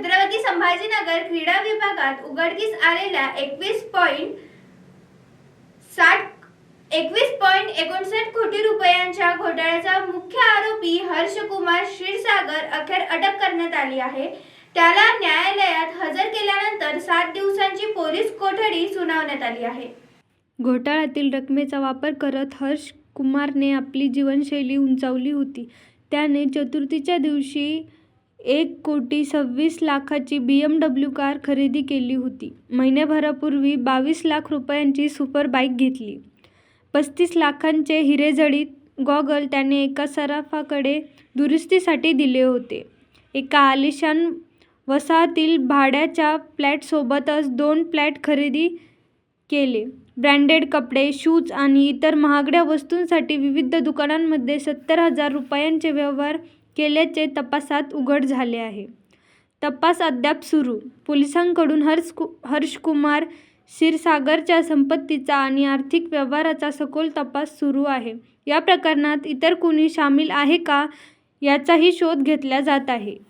छत्रपती संभाजीनगर क्रीडा विभागात उघडकीस आलेल्या एकवीस पॉईंट साठ एकवीस पॉईंट एकोणसाठ कोटी रुपयांच्या घोटाळ्याचा मुख्य आरोपी हर्षकुमार क्षीरसागर अखेर अटक करण्यात आली आहे. त्याला न्यायालयात हजर केल्यानंतर सात दिवसांची पोलीस कोठडी सुनावण्यात आली आहे. घोटाळ्यातील रकमेचा वापर करत हर्ष कुमारने आपली जीवनशैली उंचावली होती. त्याने चतुर्थीच्या दिवशी एक कोटी सव्वीस लाखाची बी एम डब्ल्यू कार खरेदी केली होती. महिन्याभरापूर्वी बावीस लाख रुपयांची सुपर बाईक घेतली. पस्तीस लाखांचे हिरेजडित गॉगल त्याने एका सराफाकडे दुरुस्तीसाठी दिले होते. एका आलिशान वसाहतील भाड्याच्या फ्लॅटसोबतच दोन फ्लॅट खरेदी केले. ब्रँडेड कपडे शूज आणि इतर महागड्या वस्तूंसाठी विविध दुकानांमध्ये सत्तर हजार रुपयांचे व्यवहार केल्याचे तपासात उघड झाले आहे. तपास अद्याप सुरू. पोलिसांकडून हर्ष हर्षकुमार क्षीरसागरच्या संपत्तीचा आणि आर्थिक व्यवहाराचा सखोल तपास सुरू आहे. या प्रकरणात इतर कुणी सामील आहे का याचाही शोध घेतला जात आहे.